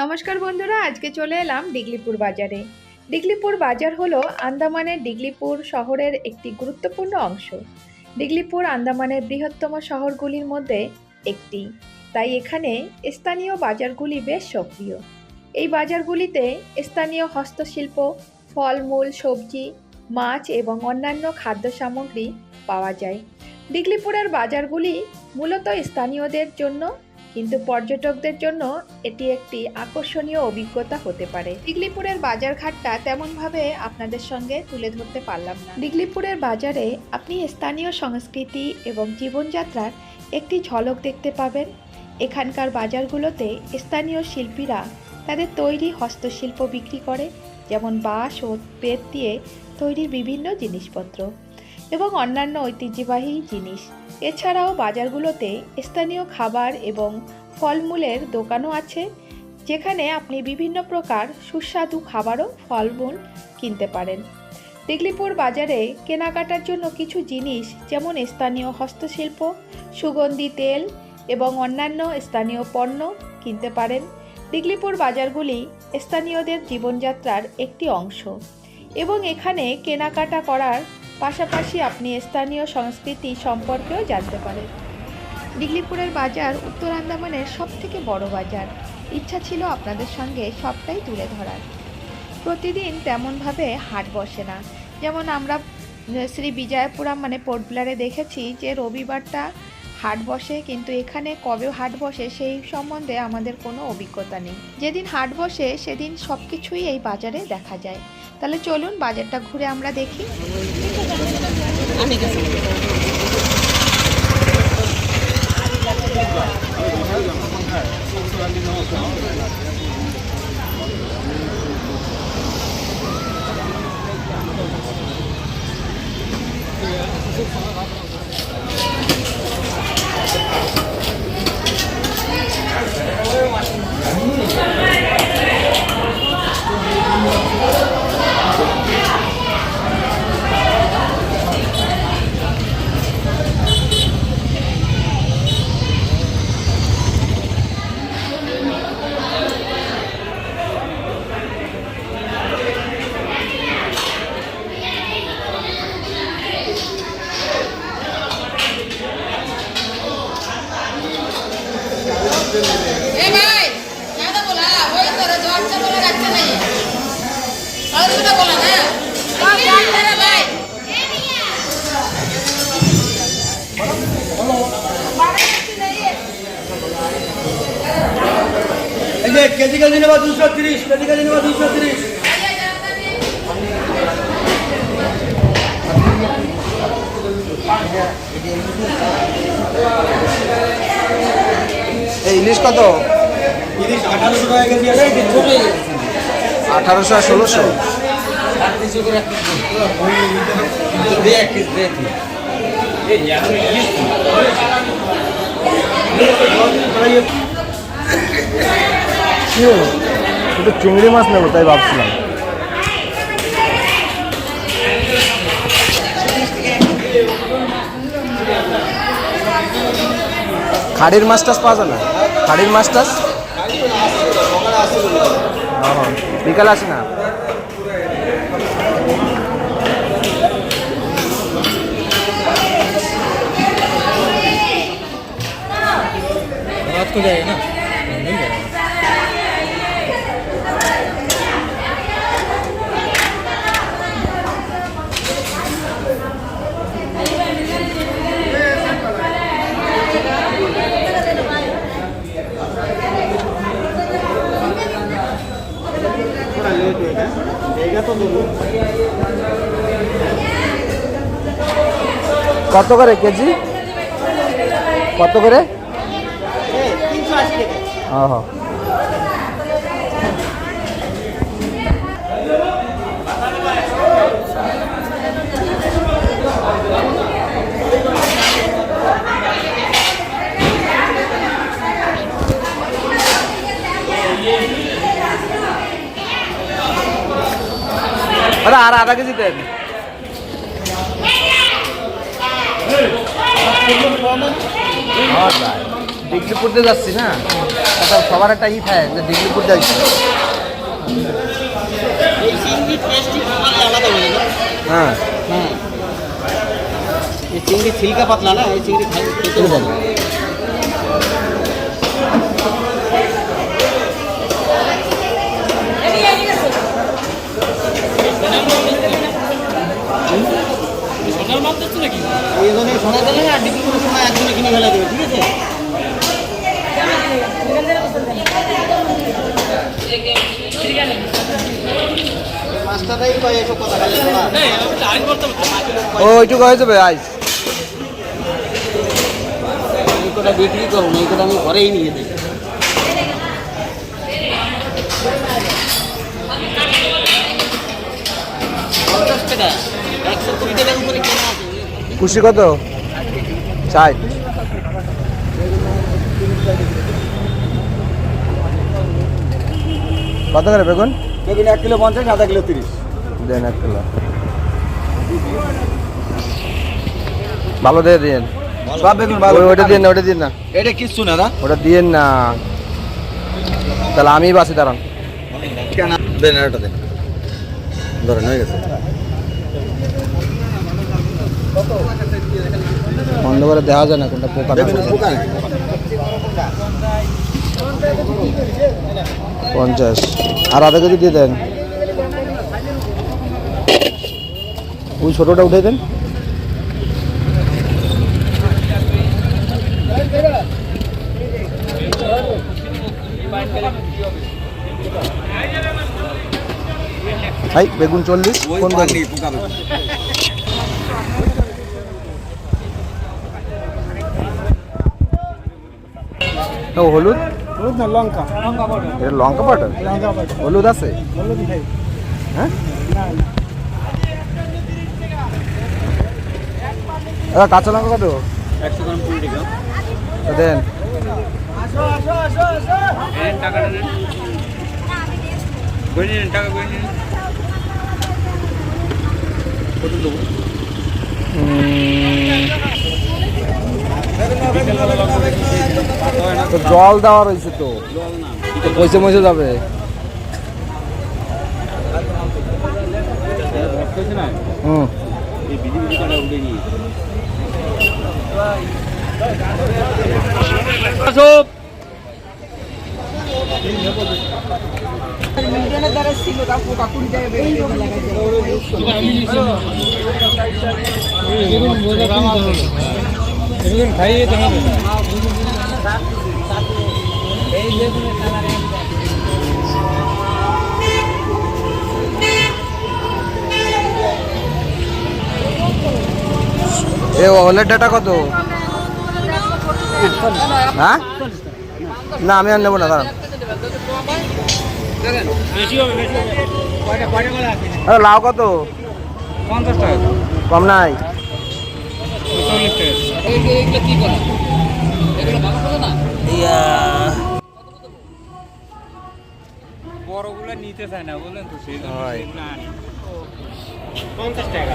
নমস্কার বন্ধুরা, আজকে চলে এলাম ডিগলিপুর বাজারে। ডিগলিপুর বাজার হলো আন্দামানের ডিগলিপুর শহরের একটি গুরুত্বপূর্ণ অংশ। ডিগলিপুর আন্দামানের বৃহত্তম শহরগুলির মধ্যে একটি। তাই এখানে স্থানীয় বাজারগুলি বেশ সক্রিয়। এই বাজারগুলিতে স্থানীয় হস্তশিল্প, ফলমূল, সবজি, মাছ এবং অন্যান্য খাদ্য সামগ্রী পাওয়া যায়। ডিগলিপুরের বাজারগুলি মূলত স্থানীয়দের জন্য কিন্তু পর্যটকদের জন্য এটি একটি আকর্ষণীয় অভিজ্ঞতা হতে পারে। ডিগলিপুরের বাজারঘাটটা তেমনভাবে আপনাদের সঙ্গে তুলে ধরতে পারলাম না। ডিগলিপুরের বাজারে আপনি স্থানীয় সংস্কৃতি এবং জীবনযাত্রার একটি ঝলক দেখতে পাবেন। এখানকার বাজারগুলোতে স্থানীয় শিল্পীরা তাদের তৈরি হস্তশিল্প বিক্রি করে, যেমন বাঁশ ও পেট দিয়ে তৈরি বিভিন্ন জিনিসপত্র। এবং অন্যান্য ঐতিহ্যবাহী জিনিস। এছাড়াও বাজারগুলোতে স্থানীয় খাবার এবং ফলমূলের দোকানও আছে, যেখানে আপনি বিভিন্ন প্রকার সুস্বাদু খাবারও ফলমূল কিনতে পারেন। দিগলিপুর বাজারে কেনাকাটার জন্য কিছু জিনিস, যেমন স্থানীয় হস্তশিল্প, সুগন্ধি তেল এবং অন্যান্য স্থানীয় পণ্য কিনতে পারেন। দিগলিপুর বাজারগুলি স্থানীয়দের জীবনযাত্রার একটি অংশ এবং এখানে কেনাকাটা করার পাশাপাশি আপনি স্থানীয় সংস্কৃতি সম্পর্কেও জানতে পারেন। দিগলিপুরের বাজার উত্তর আন্দামানের সব থেকে বড় বাজার। ইচ্ছা ছিল আপনাদের সঙ্গে সবটাই তুলে ধরার। প্রতিদিন তেমনভাবে হাট বসে না। যেমন আমরা শ্রী বিজয়পুরাম মানে পোর্ট ব্লারে দেখেছি যে রবিবারটা হাট বসে, কিন্তু এখানে কবে হাট বসে সেই সম্বন্ধে আমাদের কোনো অভিজ্ঞতা নেই। যেদিন হাট বসে, সেদিন সব কিছুই এই বাজারে দেখা যায়। তাহলে চলুন বাজারটা ঘুরে আমরা দেখি। ए কেজি কেজি নেবা দুশো তিরিশ কেজি কেজি নেবা দুশো তিরিশ। এই ইলিশ কত? আঠারোশো কেজি আছে আঠারোশো চিও একটু চিংড়ি মাছ নেব তাই ভাবছিলাম। খাড়ির মাছ টাছ পাওয়া যায় না? খাড়ির মাছ টাছ? বিকাল আসে না। রাত না। কত করে কেজি? কত করে? আর আধা কেজি দেন তাই। যাচ্ছি না? সবার একটা ই থাকে যে ডিগ্রিপুর যাচ্ছি। হয়ে হ্যাঁ। এই চিংড়ি ছিলকা পাতলা না এই চিংড়ি খাই খেতে জন্য শোনা গেলে আর ডিগ্রি কোনো সময় একজনে কিনে ফেলা দেবে ঠিক আছে? ওইটুকু হয়ে যাবে আইস। বিক্রি করুন এই আমি ঘরেই নিয়ে যাই পঞ্চাশ টাকা একশো কুড়ি টাকার উপরে কেনা আছে খুশি কত? ষাট। কত করে বেগুন? বেগুন এক কিলো পঞ্চাশ আধা কিলো তিরিশ। দেন এক কিলো। ভালো দিয়ে দিন সব বেগুন ভালো। ওইটা দিন না ওটা দিন না। এটা কিচ্ছু না দা ওটা দিন না। তাহলে আমি বাসি দাঁড়ান। কেন? দেন এটা দেন। ধরেন হয়ে গেছে। বন্ধ করে দেওয়া যায় না কোনটা পোকা? পঞ্চাশ। আর আধা কেজি দিয়ে দেন? ওই ছোটোটা উঠে দেন। ভাই বেগুন চল্লিশ কোন বেগুন। ও হলুদ? হলুদ না লঙ্কা। এটা লঙ্কা পাউডার? হলুদ আছে? হ্যাঁ? দাদা কাঁচা লঙ্কা কত? একশো গ্রাম কুড়ি টাকা। দেন। উম, তো জল দেওয়া রয়েছে তো। পয়সা ময়সা যাবে। হুম। উঠে নিয়ে এ ওলের ডাটা কত? হ্যাঁ? না আমি আর নেব না দাঁড়ান। লাউ কত? পঞ্চাশ টাকা। কম নাই। চল্লিশ টাকা এইগুলো কি করা এগুলো ভালো করে না? বড়গুলো নিতে চায় না বললেন তো সেই জন্য হয়। পঞ্চাশ টাকা।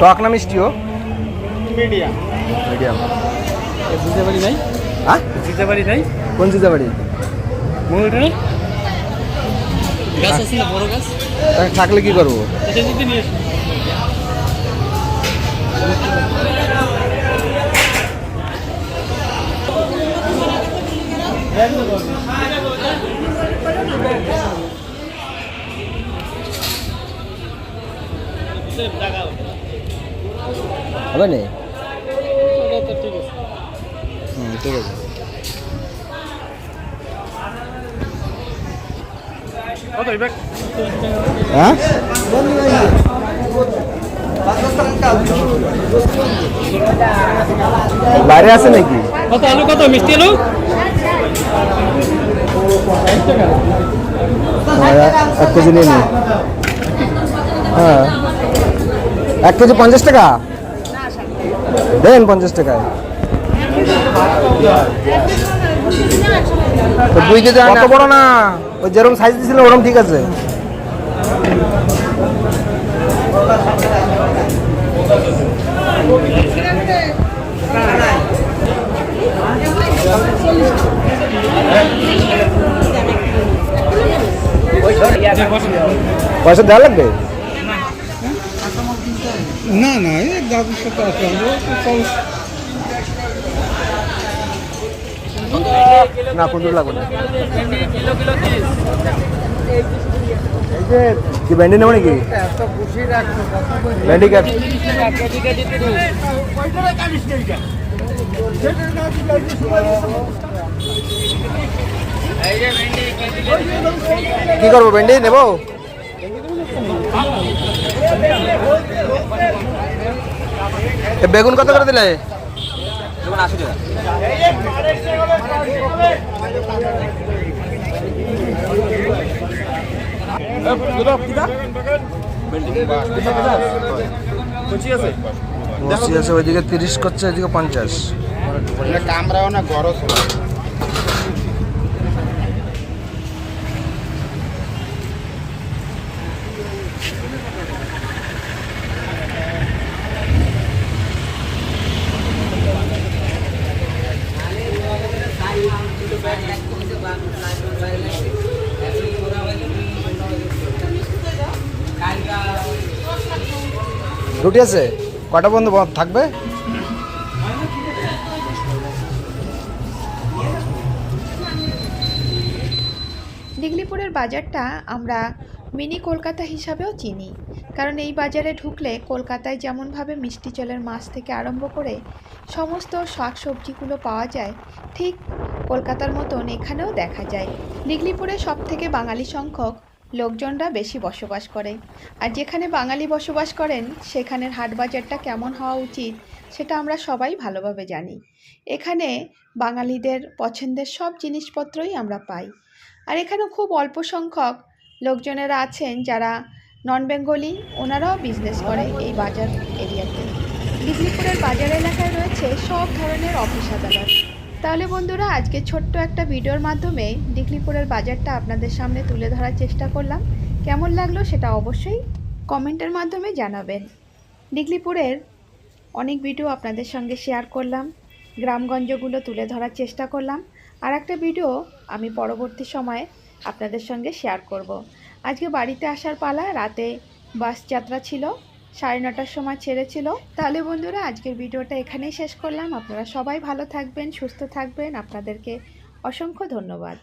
টক না মিষ্টিও মিডিয়াম। মিডিয়াম। পারি নাই হ্যাঁ নাই কোন চিজা বাড়ি ময়ূরটা গাছ আছে না বড় গাছ? থাকলে কি করব? এটা যদি নিয়ে হবে নি। ঠিক আছে ঠিক আছে। হ্যাঁ? বাইরে আছে নাকি? কত আলু, কত? মিষ্টি আলু? এক কেজি নিয়ে নিন। হ্যাঁ। এক কেজি পঞ্চাশ টাকা? দেন পঞ্চাশ টাকায়। দুই কেজি অত বড় না। ওই যেরকম সাইজ দিয়েছিল ওরকম ঠিক আছে। পয়সা দেওয়া লাগবে না না এই দাদুর সাথে আসলাম না কুন্দুর লাগবে না কি ভেন্ডি নেব নাকি ভেন্ডি ক্যাপ কি করব ভেন্ডি নেব? বেগুন কত করে দিলে? যেমন আশি বসি আছে ওইদিকে তিরিশ করছে ওইদিকে পঞ্চাশ। কামরাও না গরজ রুটি আছে? কটা বন্ধু থাকবে? ডিগলিপুরের বাজারটা আমরা মিনি কলকাতা হিসাবেও চিনি, কারণ এই বাজারে ঢুকলে কলকাতায় যেমনভাবে মিষ্টি জলের মাছ থেকে আরম্ভ করে সমস্ত শাক সবজিগুলো পাওয়া যায়, ঠিক কলকাতার মতন এখানেও দেখা যায়। ডিগলিপুরে সব থেকে বাঙালি সংখ্যক লোকজনরা বেশি বসবাস করে। আর যেখানে বাঙালি বসবাস করেন, সেখানের হাট বাজারটা কেমন হওয়া উচিত, সেটা আমরা সবাই ভালোভাবে জানি। এখানে বাঙালিদের পছন্দের সব জিনিসপত্রই আমরা পাই। আর এখানে খুব অল্প সংখ্যক লোকজনেরা আছেন যারা নন বেঙ্গলি ওনারাও বিজনেস করে এই বাজার এরিয়াতে। ডিগলিপুরের বাজার এলাকায় রয়েছে সব ধরনের অফিস আদালত। তাহলে বন্ধুরা, আজকে ছোট্ট একটা ভিডিওর মাধ্যমে ডিগলিপুরের বাজারটা আপনাদের সামনে তুলে ধরার চেষ্টা করলাম কেমন লাগল সেটা অবশ্যই কমেন্টের মাধ্যমে জানাবেন ডিগলিপুরের অনেক ভিডিও আপনাদের সঙ্গে শেয়ার করলাম, গ্রামগঞ্জগুলো তুলে ধরার চেষ্টা করলাম, আর একটা ভিডিও আমি পরবর্তী সময়ে আপনাদের সঙ্গে শেয়ার করব। আজকে বাড়িতে আসার পালা, রাতে বাস যাত্রা ছিল সাড়ে নটার সময় ছেড়েছিল। তাহলে বন্ধুরা, আজকের ভিডিওটা এখানেই শেষ করলাম। আপনারা সবাই ভালো থাকবেন, সুস্থ থাকবেন। আপনাদেরকে অসংখ্য ধন্যবাদ।